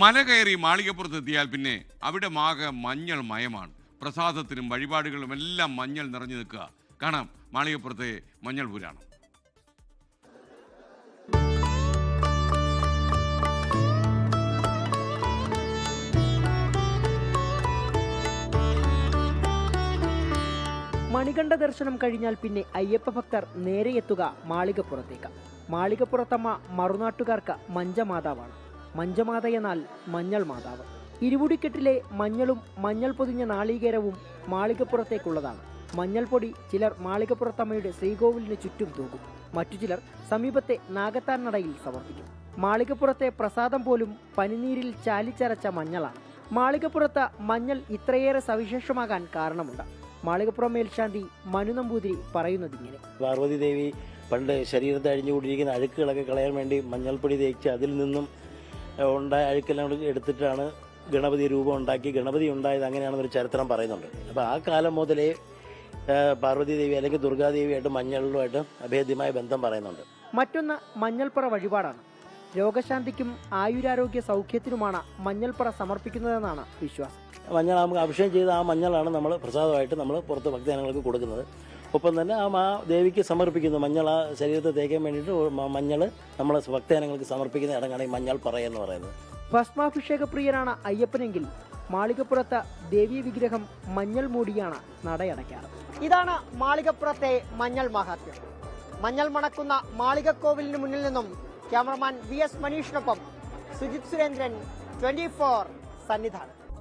മല കയറി മാളികപ്പുറത്തെത്തിയാൽ പിന്നെ അവിടെ മാകെ മഞ്ഞൾ മയമാണ്. പ്രസാദത്തിനും വഴിപാടുകളും എല്ലാം മഞ്ഞൾ നിറഞ്ഞു നിൽക്കുക. കാണാം മാളികപ്പുറത്തെ മഞ്ഞൾ പുരാണം. മണികണ്ഠ ദർശനം കഴിഞ്ഞാൽ പിന്നെ അയ്യപ്പ ഭക്തർ നേരെ എത്തുക മാളികപ്പുറത്തേക്ക്. മാളികപ്പുറത്തമ്മ മറുനാട്ടുകാർക്ക് മഞ്ചമാതാവാണ്. മഞ്ചമാത എന്നാൽ മഞ്ഞൾ മാതാവ്. ഇരുമുടിക്കെട്ടിലെ മഞ്ഞളും മഞ്ഞൾ പൊതിഞ്ഞ നാളീകരവും മാളികപ്പുറത്തേക്കുള്ളതാണ്. മഞ്ഞൾപ്പൊടി ചിലർ മാളികപ്പുറത്തമ്മയുടെ ശ്രീകോവിലിന് ചുറ്റും തൂകും. മറ്റു ചിലർ സമീപത്തെ നാഗത്താൻ നടയിൽ സമർപ്പിക്കും. മാളികപ്പുറത്തെ പ്രസാദം പോലും പനിനീരിൽ ചാലിച്ചരച്ച മഞ്ഞളാണ്. മാളികപ്പുറത്ത് മഞ്ഞൾ ഇത്രയേറെ സവിശേഷമാകാൻ കാരണമുണ്ട്. മാളികപ്പുറം മേൽശാന്തി മനു നമ്പൂതിരി പറയുന്നതിങ്ങനെ. പാർവതി ദേവി പണ്ട് ശരീരത്തെ അഴിഞ്ഞുകൂടിയിരിക്കുന്ന അഴുക്കുകളൊക്കെ കളയാൻ വേണ്ടി മഞ്ഞൾപ്പൊടി തേച്ച് അതിൽ നിന്നും ഉണ്ടായ അഴുക്കെല്ലാം എടുത്തിട്ടാണ് ഗണപതി രൂപം ഉണ്ടാക്കി. ഗണപതി ഉണ്ടായത് ഒരു ചരിത്രം പറയുന്നുണ്ട്. അപ്പോൾ ആ കാലം മുതലേ പാർവതീദേവി പാർവതി ദേവി അല്ലെങ്കിൽ ദുർഗാദേവിയായിട്ട് മഞ്ഞളുമായിട്ട് അഭേദ്യമായ ബന്ധം പറയുന്നുണ്ട്. മറ്റൊന്ന് മഞ്ഞൾപ്പുറ വഴിപാടാണ്. രോഗശാന്തിക്കും ആയുരാരോഗ്യ സൗഖ്യത്തിനുമാണ് മഞ്ഞൾപ്പുറ സമർപ്പിക്കുന്നതെന്നാണ് വിശ്വാസം. മഞ്ഞൾ നമുക്ക് അഭിഷേകം ചെയ്ത ആ മഞ്ഞളാണ് നമ്മൾ പ്രസാദമായിട്ട് നമ്മൾ പുറത്ത് ഭക്തജനങ്ങൾക്ക് കൊടുക്കുന്നത്. ഒപ്പം തന്നെ ആ മാ ദേവിക്ക് സമർപ്പിക്കുന്നു. മഞ്ഞൾ ആ ശരീരത്തെ തേക്കാൻ വേണ്ടിയിട്ട് മഞ്ഞൾ നമ്മളെ ഭക്തജനങ്ങൾക്ക് സമർപ്പിക്കുന്ന ഇടങ്ങാണ് ഈ മഞ്ഞൾ പറയെന്ന് എന്ന് പറയുന്നത്. ഭസ്മാഭിഷേക പ്രിയനാണ് അയ്യപ്പനെങ്കിൽ മാളികപ്പുറത്ത് ദേവീ വിഗ്രഹം മഞ്ഞൾ മൂടിയാണ് നടയടയ്ക്കാറ്. ഇതാണ് മാളികപ്പുറത്തെ മഞ്ഞൾ മഹാത്മ്യം. മഞ്ഞൾ മണക്കുന്ന മാളികക്കോവിലിന് മുന്നിൽ നിന്നും ക്യാമറമാൻ വി എസ് മനീഷിനൊപ്പം സുജിത് സുരേന്ദ്രൻ ട്വന്റി ഫോർ സന്നിധാനം.